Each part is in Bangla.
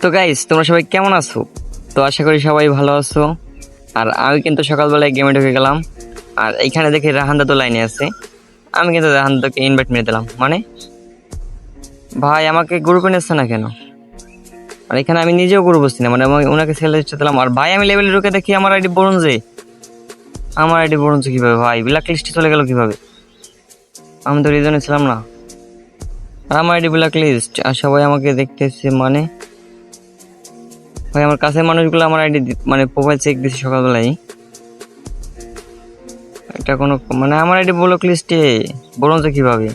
তো গাইস তোমরা সবাই কেমন আছো? তো আশা করি সবাই ভালো আছো। আর আমি কিন্তু সকালবেলায় গেমে ঢুকে গেলাম। আর এইখানে দেখি রাহান দাদু লাইনে আছে। আমি কিন্তু রাহান দাদুকে ইনভাইট মেরে দিলাম। মানে? ভাই, আমাকে গ্রুপে নিচ্ছে না কেন? আর এখানে আমি নিজেও গ্রুপ বসছি না মানে আমি ওনাকে দিতে দিলাম আর ভাই, আমি লেভেলে ঢুকে দেখি আমার আইডি ব্রোঞ্জে আমার আইডি ব্রোঞ্জে কীভাবে? ভাই ব্ল্যাক লিস্টে চলে গেল কীভাবে? আমি তো রিজনে ছিলাম না। আমার আইডি ব্ল্যাক লিস্ট আর সবাই আমাকে দেখতেছে মানে? ভাই, আমার কাছের মানুষগুলো আমার আইডি মানে প্রোফাইল চেক দিচ্ছে সকালবেলায় এটা কোনো মানে আমার আইডি ব্লক লিস্টে বলুন তো কীভাবে?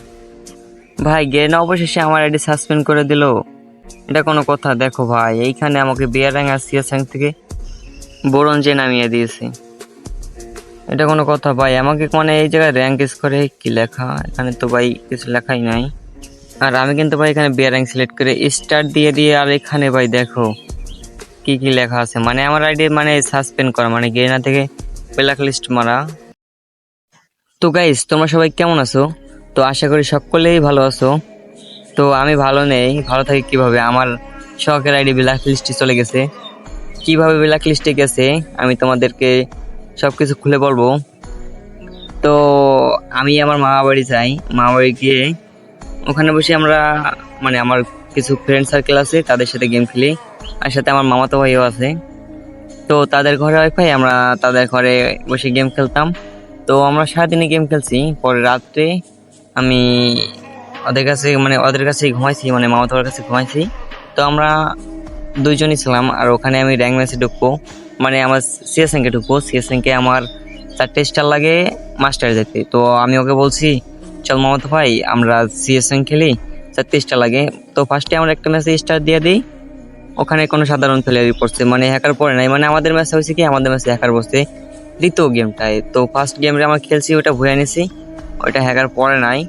ভাই গেনা অবশেষে আমার আইডি সাসপেন্ড করে দিল। এটা কোনো কথা, দেখো ভাই, এইখানে আমাকে বিয়ার র্যাঙ্ক আর সিএস র্যাঙ্ক থেকে ব্রোঞ্জে নামিয়ে দিয়েছে। এটা কোনো কথা ভাই, আমাকে মানে এই জায়গায় র্যাঙ্ক ইস করে কি লেখা? এখানে তো ভাই কিছু লেখাই নাই। আর আমি কিন্তু ভাই এখানে বিয়ার সিলেক্ট করে স্টার্ট দিয়ে দিয়ে আর এখানে ভাই দেখো কি কি লেখা আছে? মানে আমার আইডি মানে সাসপেন্ড করা মানে গেনা থেকে ব্ল্যাক লিস্ট মারা। তো গাইস তোমরা সবাই কেমন আছো? তো আশা করি সকলেই ভালো আছো। তো আমি ভালো নেই, ভালো থাকি কীভাবে? আমার শখের আইডি ব্ল্যাক লিস্টে চলে গেছে। কীভাবে ব্ল্যাক লিস্টে গেছে, আমি তোমাদেরকে সব কিছু খুলে বলব। তো আমি আমার মামা বাড়ি যাই, মামা বাড়ি গিয়ে ওখানে বসে আমরা মানে আমার কিছু ফ্রেন্ড সার্কেল আছে, তাদের সাথে গেম খেলি। আর সাথে আমার মামাতো ভাইও আছে। তো তাদের ঘরে ওয়াইফাই আমরা তাদের ঘরে বসে গেম খেলতাম। তো আমরা সারাদিনে গেম খেলছি। পরে রাত্রে আমি ওদের কাছে মানে ওদের কাছে ঘুমাইছি মানে মামাতোর কাছে ঘুমাইছি। তো আমরা দুইজনই ছিলাম, আর ওখানে আমি র্যাঙ্ক ম্যাচে ঢুকবো। মানে আমার সিএসএনকে ঢুকবো। সিএসএনকে আমার চারটে স্টার লাগে মাস্টার যেতে তো আমি ওকে বলছি, চল মামাতো ভাই, আমরা সিএসএন খেলি, চারটে স্টার লাগে। তো ফার্স্টে আমরা একটা ম্যাচে স্টার দিয়ে দিই। ওখানে কোনো সাধারণ প্লেয়ারই পড়ছে মানে হ্যাকার পড়ে নাই। মানে আমাদের ম্যাচে হয়েছে কি? আমাদের ম্যাচে হ্যাকার বসছে। দ্বিতীয় গেমটায় তো ফার্স্ট গেমটা আমরা খেলছি, ওটা ভুয়ে নিছি ওইটা হ্যাকার পড়ে নাই।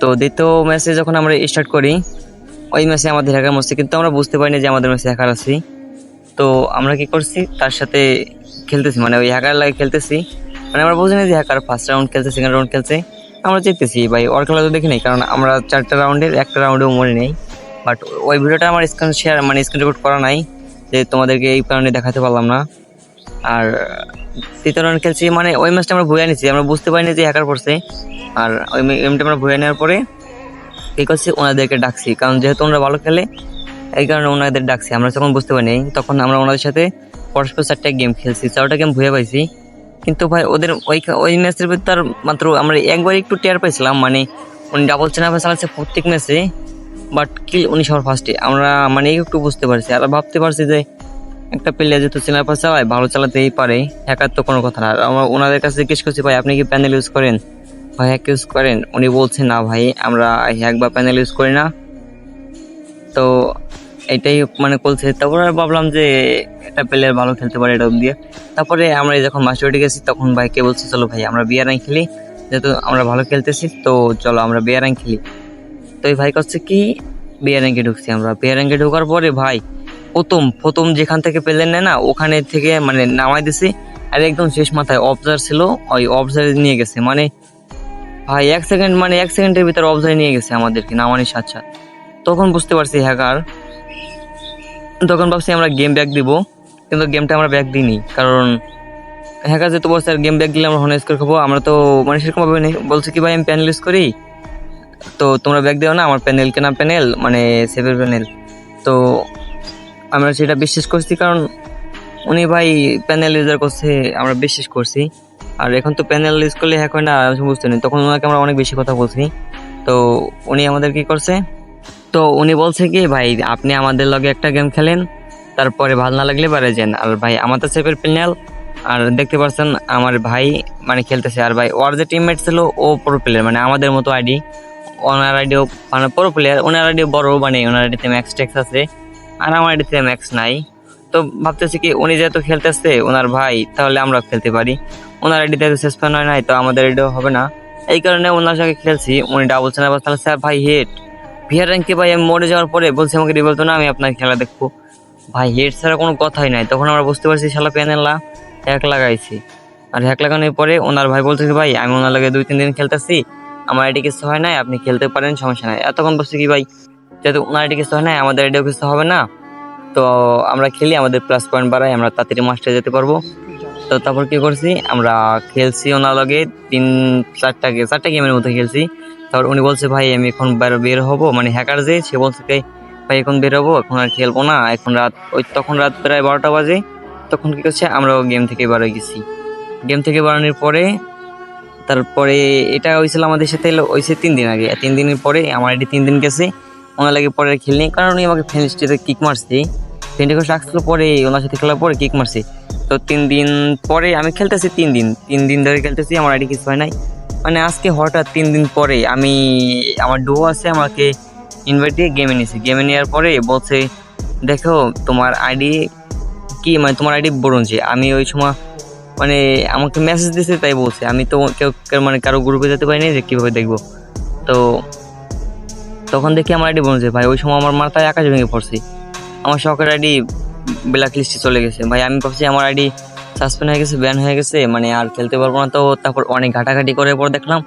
তো দ্বিতীয় ম্যাচে যখন আমরা স্টার্ট করি, ওই ম্যাচে আমাদের হ্যাকার মরছে। কিন্তু আমরা বুঝতে পারিনি যে আমাদের ম্যাচে হ্যাকার আছি। তো আমরা কি করছি? তার সাথে খেলতেছি। মানে ওই হ্যাকার লাগে খেলতেছি। মানে আমরা বুঝিনি যে হ্যাকার ফার্স্ট রাউন্ড খেলছে সেকেন্ড রাউন্ড খেলছে। আমরা জিততেছি। ভাই, ওর খেলা তো দেখি নাই। কারণ আমরা চারটা রাউন্ডের একটা রাউন্ডেও মরে নেই। বাট ওই ভিডিওটা আমার স্ক্রিন শেয়ার মানে স্ক্রিন রেকর্ড করা নাই, যে তোমাদেরকে এই কারণে দেখাতে পারলাম না। আর তৃতীয় রাউন্ড খেলছি মানে ওই ম্যাচটা আমরা ভুয়ে নিয়েছি আমরা বুঝতে পারিনি যে হ্যাকার পড়ছে আর ওই গেমটা আমরা ভুয়ে নেওয়ার পরে কী করছি, ওনাদেরকে ডাকছি, কারণ যেহেতু ওনারা ভালো খেলে, এই কারণে ওনাদের ডাকছি, আমরা যখন বুঝতে পারিনি। তখন আমরা ওনাদের সাথে পরস্পর চারটা গেম খেলছি, চারটা গেম ভুয়ে পাইছি। কিন্তু ভাই, ওদের ওই ওই ম্যাচের ভিতর মাত্র আমরা একবার একটু টেয়ার পাইছিলাম মানে উনি ডাবল চেনা চালাচ্ছে প্রত্যেক ম্যাচে বাট কিল উনি সবার ফার্স্টে আমরা মানে একটু বুঝতে পারছি। আর ভাবতে পারছি যে একটা প্লেয়ার যেহেতু চেনার চালায় ভালো চালাতেই পারে। হ্যাকার তো কোনো কথা না। আর আমরা ওনাদের কাছে জিজ্ঞেস করছি, ভাই, আপনি কি প্যানেল ইউজ করেন? ভাই হ্যাক ইউজ করেন। উনি বলছেন না ভাই, আমরা হ্যাক বা প্যানেল ইউজ করি না। তো এটাই মানে বলছে। তারপরে আর ভাবলাম যে একটা প্লেয়ার ভালো খেলতে পারে এটা দিয়ে। তারপরে আমরা যখন মাস্টারটি গেছি, তখন ভাইকে বলছি, চলো ভাই, আমরা বিয়ার খেলি। যেহেতু আমরা ভালো খেলতেছি, তো চলো আমরা বিয়ার খেলি। তো এই ভাই করছে কি? বিয়ার র্যাঙ্কে ঢুকছি আমরা। বিয়ার র্যাঙ্কে ঢোকার পরে ভাই, প্রথম প্রথম যেখান থেকে পেলেন না ওখানে থেকে মানে নামাই দিছে। আর একদম শেষ মাথায় অবজার ছিল, ওই অবজার নিয়ে গেছে। মানে ভাই, এক সেকেন্ড মানে এক সেকেন্ডের ভিতর অবজার নিয়ে গেছে আমাদেরকে নামানির সাথে তখন বুঝতে পারছি হ্যাকার তখন ভাবছি আমরা গেম ব্যাক দিব, কিন্তু গেমটা আমরা ব্যাক দিইনি, কারণ হ্যাকার যেহেতু বলছে, আর গেম ব্যাক দিলে আমরা হন স্কোর খাব। আমরা তো মানে সেরকম ভাবে নেই। বলছে কি, ভাই, আমি প্যানেল ইউজ করি। তো তোমরা ব্যাগ দিও না, আমার প্যানেল কেনা প্যানেল মানে সেভের প্যানেল। তো আমরা সেটা বিশ্বাস করছি, কারণ উনি ভাই প্যানেল ইউজার করছে, আমরা বিশ্বাস করছি। আর এখন তো প্যানেল ইউজ করলে হ্যাক হয় না বুঝতে নেই তখন ওনাকে আমরা অনেক বেশি কথা বলছি। তো উনি আমাদের কি করছে? তো উনি বলছে কি, ভাই, আপনি আমাদের লগে একটা গেম খেলেন, তারপরে ভালো না লাগলে বাড়ে যান। আর ভাই আমার তো সেভের প্যানেল, আর দেখতে পাচ্ছেন আমার ভাই মানে খেলতেছে। আর ভাই, ওর যে টিমমেট ছিল, ও প্রো প্লেয়ার মানে আমাদের মতো আইডি। ওনার আইডিও মানে প্রো প্লেয়ার ওনার আইডি বড় মানে ওনার আইডিতে ম্যাক্স টেক্স আছে, আর আমার আইডিতে ম্যাক্স নাই। তো ভাবতেছি কি, উনি যেহেতু খেলতেছে, ওনার ভাই, তাহলে আমরা খেলতে পারি। ওনার আইডিতে সাসপেন্ড হয় নাই, তো আমাদের আইডিও হবে না। এই কারণে ওনার সঙ্গে খেলছি, উনি ডাবল বাস তাহলে স্যার, ভাই, হেড। ভিয়ার র্যাঙ্কে ভাই, আমি মরে যাওয়ার পরে বলছে আমাকে রিভেল তো না, আমি আপনার খেলা দেখব। ভাই, হেড ছাড়া কোনো কথাই নাই। তখন আমরা বুঝতে পারছি, শালা প্যানেলা, হ্যাক লাগাইছি। আর হ্যাক লাগানোর পরে ওনার ভাই বলছে ভাই, আমি ওনার লাগে দুই, তিন দিন খেলতেছি আমার আইডি কিছু হয় নাই, আপনি খেলতে পারেন, সমস্যা নাই। এতক্ষণ বলছি কি ভাই? যেহেতু ওনার আইডি কিছু হয় নাই, আমাদের আইডিও কিছু হবে না। তো আমরা খেলি, আমাদের প্লাস পয়েন্ট বাড়াই আমরা তাড়াতাড়ি মাস্টারে যেতে পারব। তো তারপর কি করছি, আমরা খেলছি ওনার লগে তিন, চারটা চারটা গেমের মধ্যে খেলছি। তারপর উনি বলছে, ভাই, আমি এখন বের হব। মানে হ্যাকার যে, সে বলছে কি, ভাই, এখন বের হব, এখন আর খেলব না। এখন রাত, ওই তখন রাত প্রায় বারোটা বাজে। তখন কি করছে, আমরাও গেম থেকে বার হয়ে গেছি। গেম থেকে বাড়ানোর পরে তারপরে এটা হয়েছিল আমাদের সাথে হয়েছে তিন দিন আগে। তিন দিনের পরে আমার এটি তিন দিন গেছে। ওনার লাগে পরে আর খেলিনি কারণ উনি আমাকে ফ্রেন্ডসটিতে কিক মারছে। ফ্রেন্ডে করে রাখছিল পরে, ওনার সাথে খেলার পরে কিক মারছে। তো তিন দিন পরে আমি খেলতেছি তিন দিন। তিন দিন ধরে খেলতেছি, আমার আইডি কিছু হয় নাই। মানে আজকে হঠাৎ তিন দিন পরে আমি, আমার ডো আছে, আমাকে ইনভাইট দিয়ে গেমে নিয়েছি। গেমে নেওয়ার পরে বলছে, দেখো, তোমার আইডি কি মানে তোমার আইডি ব্রোঞ্জে আমি ওই সময় মানে আমাকে মেসেজ দিয়েছে তাই বলছে। আমি তো কেউ মানে কারও গ্রুপে যেতে পারিনি যে কীভাবে দেখব। তো তখন দেখি আমার আইডি বলছে ভাই, ওই সময় আমার মাথায় আকাশ ভেঙে পড়ছি। আমার শখের আইডি ব্ল্যাক লিস্টে চলে গেছে। ভাই, আমি ভাবছি আমার আইডি সাসপেন্ড হয়ে গেছে ব্যান হয়ে গেছে মানে আর খেলতে পারব না তো। তারপর অনেক ঘাটাঘাটি করে পর দেখলাম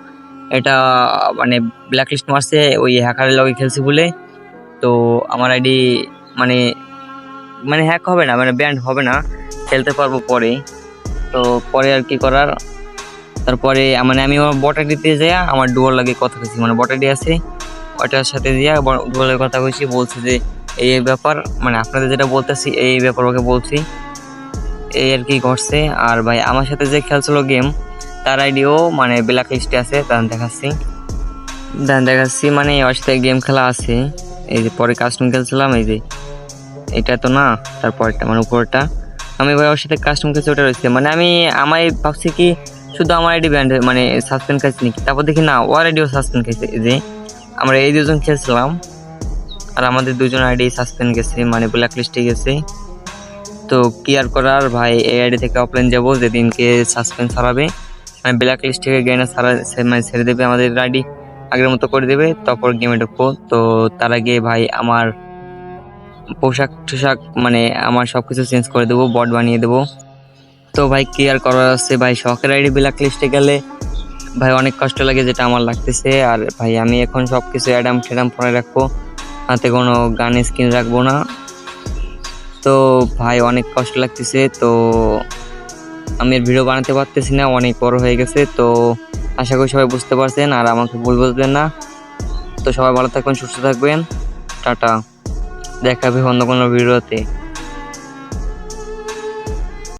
এটা মানে ব্ল্যাক লিস্ট মারছে, ওই হ্যাকারের লগে খেলছি বলে। তো আমার আইডি মানে মানে হ্যাক হবে না মানে ব্যান্ড হবে না। খেলতে পারব পরে। তো পরে আর কি করার? তারপরে মানে আমি আমার বটা দিতে যাই আমার ডুয়ার লাগে কথা কইছি মানে বটা দিয়ে আছে ওটার সাথে দিয়া ডুয়ারের কথা কইছি, বলছি যে, এই এই ব্যাপার মানে আপনাদের যেটা বলতেছি, এই ব্যাপার ওকে বলছি, এই আর কি ঘটছে। আর ভাই, আমার সাথে যে খেলছিল গেম, তার আইডিও মানে ব্ল্যাক লিস্টে আছে, তার দেখাচ্ছি। দেন দেখাচ্ছি মানে ওর সাথে গেম খেলা আছে। এই যে পরে কাস্টম খেলছিলাম, এই যে, এটা তো না, তারপরটা মানে উপরটা। আমি ভাই ওর সাথে কাস্টম খেলছি ওটা রয়েছে। মানে আমি আমায় ভাবছি কি, শুধু আমার আইডি ব্যান্ড মানে সাসপেন্ড খাইছি নাকি? তারপর দেখি না, ওর আইডিও সাসপেন্ড খাইছে যে, আমরা এই দুজন খেলছিলাম, আর আমাদের দুজন আইডি সাসপেন্ড গেছে মানে ব্ল্যাক লিস্টে গেছে। তো কি আর করার ভাই এই আইডি থেকে অফলাইন যাব, যেদিনকে সাসপেন্ড ছাড়াবে। মানে ব্ল্যাক লিস্ট থেকে গেমে ছাড়া, সে- মানে ছেড়ে দেবে আমাদের আইডি আগের মতো করে দেবে, তারপর গেমে ঢুকবো। তো তার আগে ভাই আমার পোশাক মানে আমার সব কিছু চেঞ্জ করে দেবো বট বানিয়ে দেবো। তো ভাই কি আর করার আছে, ভাই, শখের আইডি ব্ল্যাক লিস্টে গেলে ভাই অনেক কষ্ট লাগে যেটা আমার লাগতেছে। আর ভাই, আমি এখন সব কিছু অ্যাডাম ট্যাডাম পরে রাখব, হাতে কোনো গান স্কিন রাখব না। তো ভাই, অনেক কষ্ট লাগতেছে, তো আমি ভিডিও বানাতে পারতেছি না, অনেক বড় হয়ে গেছে, তো আশা করি সবাই বুঝতে পারছেন, আর আমাকে ভুল বুঝবেন না। তো সবাই ভালো থাকবেন, সুস্থ থাকবেন, টাটা। দেখাবে অন্য কোনো ভিডিওতে।